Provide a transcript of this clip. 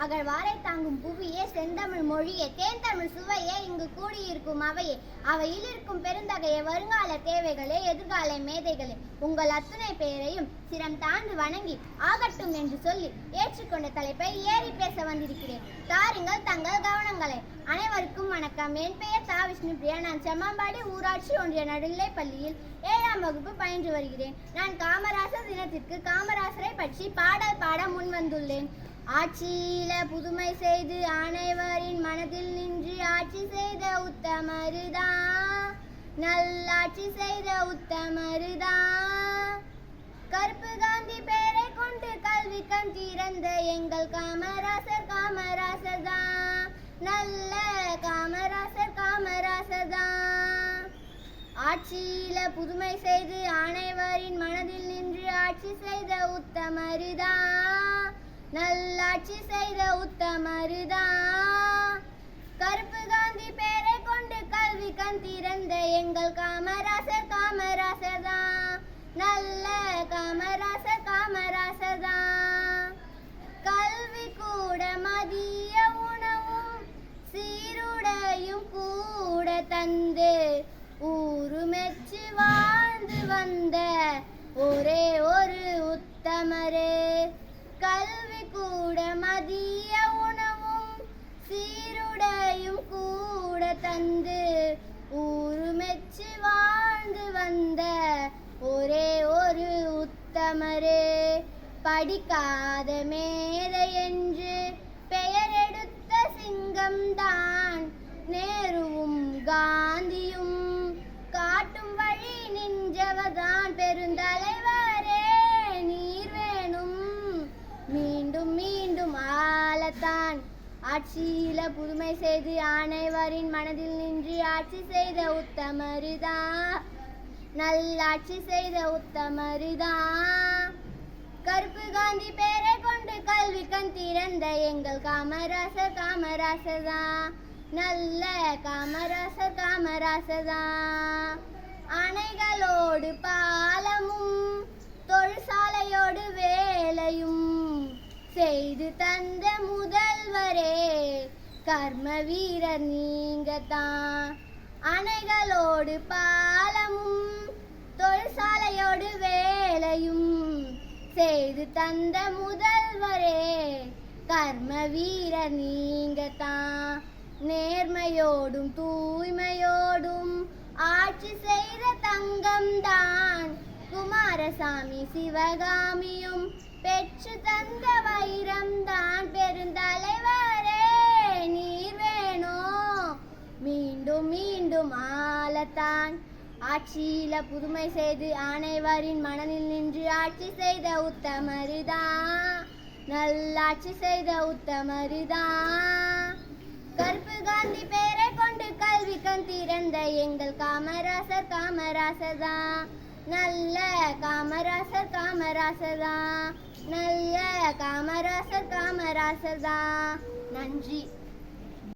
அகழ்வாரை தாங்கும் புவியே செந்தமிழ் மொழியே தேன் தமிழ் சுவையே இங்கு கூடியிருக்கும் அவையே. அவையில் இருக்கும் பெருந்தகைய வருங்கால தேவைகளே எதிர்கால மேதைகளே. உங்கள் அத்துணை பெயரையும் சிரம் தாழ்ந்து வணங்கி ஆகட்டும் என்று சொல்லி ஏற்றுக்கொண்ட தலைப்பை ஏறி பேச வந்திருக்கிறேன். தாருங்கள் தங்கள் கவனங்களை. அனைவருக்கும் வணக்கம். என் பெயர் தா. விஷ்ணு பிரியா. நான் செம்மம்பாடி ஊராட்சி ஒன்றிய நடுநிலைப் பள்ளியில் ஏழாம் வகுப்பு பயின்று வருகிறேன். நான் காமராசர் தினத்திற்கு காமராசரை பற்றி பாடல் பாட முன் வந்துள்ளேன். ஆட்சியில புதுமை செய்து அனைவரின் மனதில் நின்று ஆட்சி செய்த உத்தமருதான் நல்லாட்சி செய்த உத்தமருதான் கருப்பு காந்தி பேரை கொண்டு கல்வி கண் திறந்த எங்கள் காமராசர் காமராசர் தான் நல்ல காமராசர் காமராசர் தான் ஆட்சியில புதுமை செய்து அனைவரின் மனதில் நின்று ஆட்சி செய்த உத்தமருதான் ஆட்சி செய்த உத்தமருதான் கருப்பு காந்தி பேரை கொண்டு கல்வி கண் திறந்த எங்கள் காமராசர் காமராசர் தான் நல்ல காமராசர் காமராசர் தான் கல்வி கூட மதிய உணவும் சீருடையும் கூட தந்து ஊரு மெச்சு வாழ்ந்து வந்த ஒரே ஒரு தந்து ஊருமெச்சு வாழ்ந்து வந்த ஒரே ஒரு உத்தமரே. படிக்காத மேதை என்று பெயர் எடுத்த சிங்கம்தான். நேருவும் காந்தியும் காட்டும் வழி நின்றவதான் பெருந்தலைவர். ஆட்சியில புதுமை செய்து அனைவரின் மனதில் நின்று ஆட்சி செய்த உத்தமருதான் நல்லாட்சி செய்த உத்தமருதான் கருப்பு காந்தி பேரை கொண்டு கல்வி கண் திறந்த எங்கள் காமராசர் காமராசதா நல்ல காமராசர் காமராசதா அணைகளோடு பாலமும் தொழிற்சாலையோடு வேலையும் செய்து தந்த முதல் முதல்வரே கர்ம வீரர் நீங்க தான் அணைகளோடு பாலமும் தொழிற்சாலையோடு வேலையும் செய்து தந்த முதல்வரே கர்ம வீரர் நீங்க தான் நேர்மையோடும் தூய்மையோடும் ஆட்சி செய்த தங்கம் தான் குமாரசாமி சிவகாமியும் பெற்று தந்த வைரம்தான். தான். ஆட்சியில புதுமை செய்து அனைவரின் மனதில் நின்று ஆட்சி செய்த உத்தமருதான் நல்லாட்சி செய்த உத்தமருதான் கருப்பு காந்தி பேரை கொண்டு கல்வி கண் திறந்த எங்கள் காமராசர் காமராசர் தான் நல்ல காமராசர் காமராசர் தான் நல்ல காமராசர் காமராசர் தான் நன்றி.